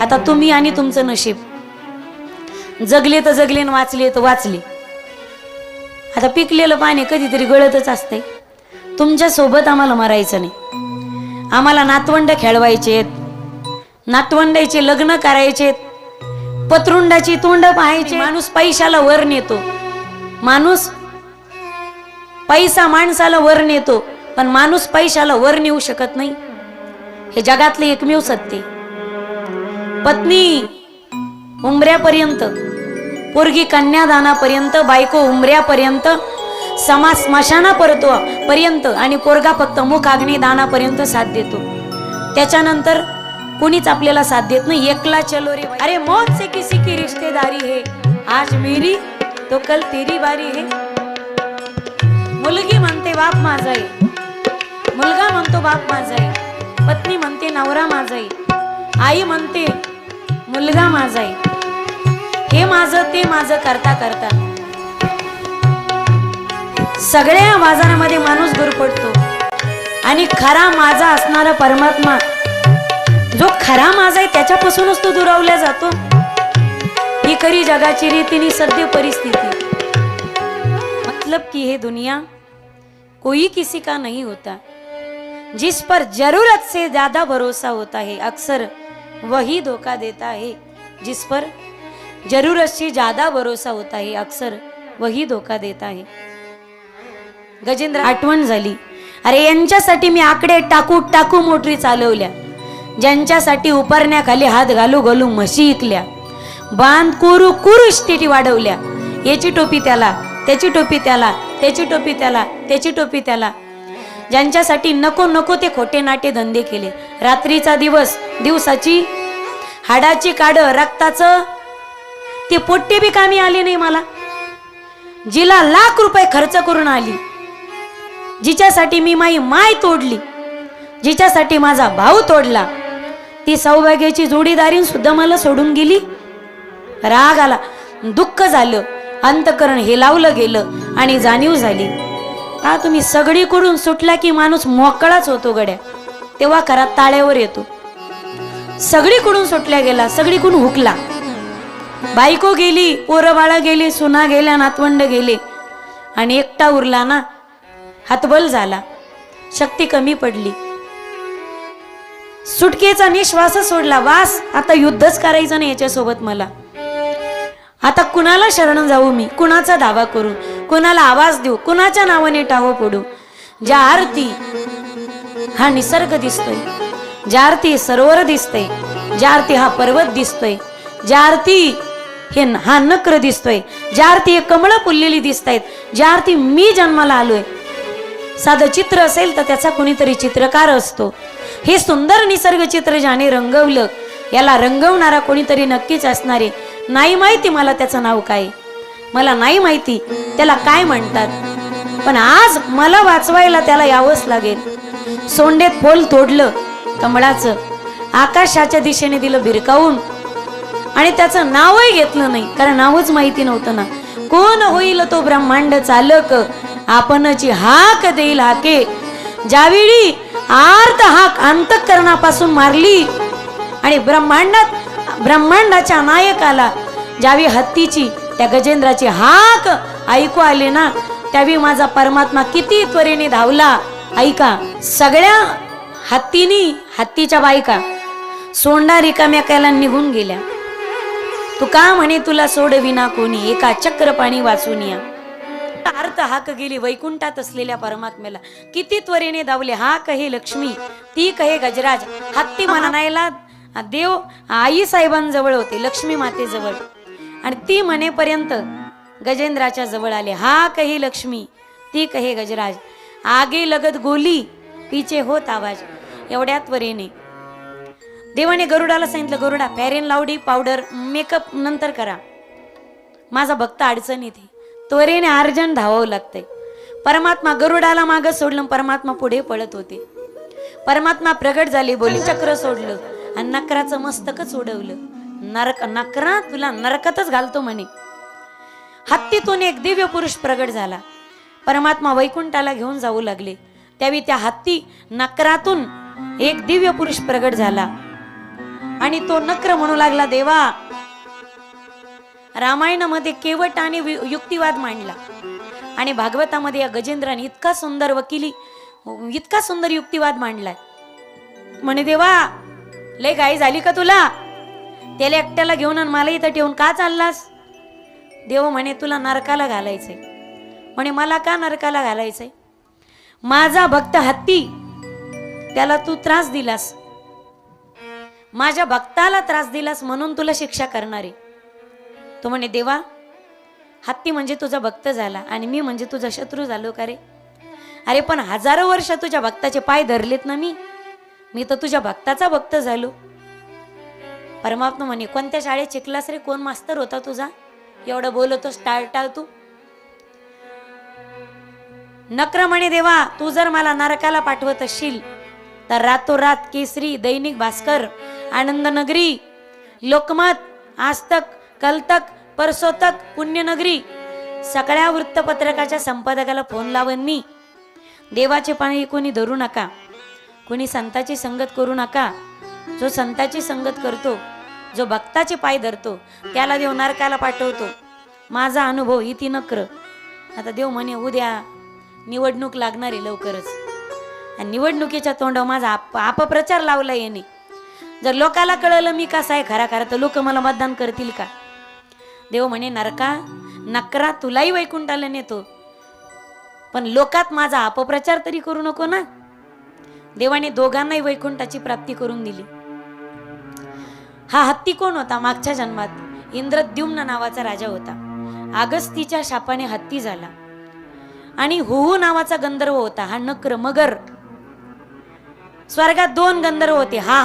आता तुम्ही आणि तुमचं नशीब. जगले तर जगले आणि वाचले तर वाचले. आता पिकलेलं पाणी कधीतरी गळतच असते. तुमच्यासोबत आम्हाला मरायचं नाही. आम्हाला नातवंड खेळवायचे नातवंडाचे लग्न करायचे पत्रुंडाची तोंड पाहायचे माणूस पैशाला वर नेतो. माणूस पैसा माणसाला वर नेतो. पण माणूस पैशाला वर नेऊ शकत नाही. हे जगातले एकमेव सत्य पत्नी उमऱ्यापर्यंत पोरगी कन्यादानापर्यंत बायको उमऱ्यापर्यंत समाज परतो पर्यंत आणि पोरगा फक्त मुख अग्नी दानापर्यंत साथ देतो. त्याच्यानंतर कुणीच आपल्याला साथ देत नाही. एकला चलो रे अरे मौत से किसी की रिश्तेदारी है. आज मेरी तो कल तेरी बारी है. मुलगी म्हणते बाप माझा आहे मुलगा म्हणतो बाप माझा आहे पत्नी म्हणते नवरा माझा आहे आई म्हणते मुलगा माझा आहे. हे माझं ते माझं करता करता. सगळ्या बाजारामध्ये माणूस गुरपडतो आणि खरा माझा असणारा परमात्मा जो खरा माझा आहे त्याच्यापासूनच तो दुरावला जातो. ही खरी जगाची रीतीने सद्य परिस्थिती. मतलब कि हे दुनिया कोई किसी का नहीं होता. जिस पर जरूरत से ज्यादा भरोसा होता है अक्सर वही धोखा देता है जिस पर जरूरत से ज्यादा भरोसा होता है अक्सर वही धोखा देता है गजेंद्र आठवण झाली. अरे यांच्यासाठी मी आकडे टाकू टाकू मोटरी चालवल्या. ज्यांच्यासाठी उपरण्याखाली हात घालू घालू म्हशी इकल्या. बांध कुरू कुरू इस्टेटी वाढवल्या. याची टोपी त्याला त्याची टोपी त्याला त्याची टोपी त्याला त्याची टोपी त्याला. ज्यांच्यासाठी नको नको ते खोटे नाटे धंदे केले. रात्रीचा दिवस दिवसाची हाडाची काड रक्ताचं ते पोट्टे बी कामी आले नाही मला. जिला लाख रुपये खर्च करून आली. जिच्यासाठी मी माई माय तोडली. जिच्यासाठी माझा भाऊ तोडला. ती सौभाग्याची जोडीदारीन सुद्धा मला सोडून गेली. राग आला. दुःख झालं. अंतकरण हे लावलं गेलं आणि जाणीव झाली. हा तुम्ही सगळीकडून सुटला की माणूस मोकळाच होतो गड्या. तेव्हा खरा ताळ्यावर येतो. सगळीकडून सुटल्या गेला सगळीकडून हुकला. बायको गेली पोरं बाळा गेली सुना गेल्या नातवंड गेले. आणि एकटा उरला ना हातबल झाला. शक्ती कमी पडली. सुटकेचा निश्वास सोडला वास आता युद्धच करायचं नाही याच्यासोबत मला. आता कुणाला शरण जाऊ मी? कुणाचा दावा करू? कुणाला आवाज देऊ कुणाच्या नावाने टाहो पडू? ज्या आरती हा निसर्ग दिसतोय. ज्या आरती सरोवर दिसतंय ज्या आरती हा पर्वत दिसतोय ज्या आरती हे हा नक्र दिसतोय ज्या आरती हे कमळ फुललेली दिसत आहेत ज्या आरती मी जन्माला आलोय. साधं चित्र असेल तर त्याचा कुणीतरी चित्रकार असतो. हे सुंदर निसर्ग चित्र ज्याने रंगवलं याला रंगवणारा कोणीतरी नक्कीच असणारे नाही माहिती मला त्याचं नाव काय. मला नाही माहिती त्याला काय म्हणतात. पण आज मला वाचवायला त्याला यावंच लागेल. सोंडेत फोल तोडलं कमळाचं आकाशाच्या दिशेने दिलं भिरकावून. आणि त्याचं नावही घेतलं नाही कारण नावच माहिती नव्हतं ना. कोण होईल तो ब्रह्मांड चालक? आपणची हाक देईल हाके. ज्यावेळी आर्त हाक अंतकरणापासून मारली आणि ब्रह्मांडात ब्रह्मांडाच्या नायकाला ज्यावेळी हत्तीची त्या गजेंद्राची हाक ऐकू आले ना त्यावेळी माझा परमात्मा किती त्वरेने धावला. ऐका सगळ्या हत्तीनी हत्तीच्या बायका सोंडा रिकाम्या कायला निघून गेल्या. तू का म्हणे तुला सोडविना कोणी? एका चक्र पाणी वाचून या. अर्थ हाक गेली वैकुंठात असलेल्या परमात्म्याला. किती त्वरेने धावले. हा कहे लक्ष्मी ती कहे गजराज. हत्ती म्हणायला देव आई साहेबांजवळ होते लक्ष्मी मातेजवळ. आणि ती म्हणेपर्यंत गजेंद्राच्या जवळ आले. हा कही लक्ष्मी ती कहे गजराज. आगे लगत गोली तिचे होत आवाज. एवढ्या त्वरेने देवाने गरुडाला सांगितलं Garuda fair and lovely powder makeup नंतर करा. माझा भक्त अडचण येते त्वरेने अर्जन धावावं लागतंय. परमात्मा गरुडाला मागं सोडलं परमात्मा पुढे पळत होते. परमात्मा प्रगट झाले बोली चक्र सोडलं आणि नकराचं मस्तकच उडवलं नरक नकरा तुला नरकातच घालतो म्हणे. हत्तीतून एक दिव्य पुरुष प्रगट झाला. परमात्मा वैकुंठाला घेऊन जाऊ लागले. त्यावेळी त्या हत्ती नकरातून एक दिव्य पुरुष प्रगट झाला. आणि तो नक्र म्हणू लागला देवा रामायणामध्ये केवट आणि वि- युक्तिवाद मांडला. आणि भागवतामध्ये या गजेंद्राने इतका सुंदर वकिली इतका सुंदर युक्तिवाद मांडलाय. म्हणे देवा लय गाई झाली का तुला? त्याला एकट्याला घेऊन आणि मला इथं ठेवून का चाललास? देव म्हणे तुला नरकाला घालायचंय. म्हणे मला का नरकाला घालायचंय? माझा भक्त हत्ती त्याला तू त्रास दिलास. माझ्या भक्ताला त्रास दिलास म्हणून तुला शिक्षा करणार. आहे तो म्हणे देवा हत्ती म्हणजे तुझा भक्त झाला आणि मी म्हणजे तुझा शत्रू झालो का रे? अरे पण हजारो वर्ष तुझ्या भक्ताचे पाय धरलेत ना मी? मी तर तुझ्या भक्ताचा भक्त झालो. परमात्मा म्हणे कोणत्या शाळेत शिकलास रे? कोण मास्तर होता तुझा? एवढं बोलतोस टाळ टाळ तू. नक्र म्हणे देवा तू जर मला नरकाला पाठवत असशील तर रातोरात केसरी दैनिक भास्कर आनंदनगरी लोकमत आजतक कलतक परसोतक पुण्यनगरी सगळ्या वृत्तपत्रकाच्या संपादकाला फोन लावन मी. देवाचे पाणी कोणी धरू नका. कोणी संताची संगत करू नका. जो संताची संगत करतो जो भक्ताचे पाय धरतो त्याला देव नरकाला पाठवतो. माझा अनुभव इति नक्र. आता देव म्हणे उद्या निवडणूक लागणार आहे लवकरच. आणि निवडणुकीच्या तोंडावर माझा आप अपप्रचार लावला येणे जर लोकाला कळलं मी कसा आहे खरा खरा तर लोक मला मतदान करतील का? देव म्हणे नरका नकरा तुलाही वैकुंठाला नेतो. पण लोकात माझा अपप्रचार तरी करू नको ना. देवाने दोघांनाही वैकुंठाची प्राप्ती करून दिली. हा हत्ती कोण होता? मागच्या जन्मात इंद्रद्युम्न नावाचा राजा होता. आगस्तीच्या शापाने हत्ती झाला. आणि हुहू नावाचा गंधर्व होता. हा नक्र मगर. स्वर्गात दोन गंधर्व होते. हा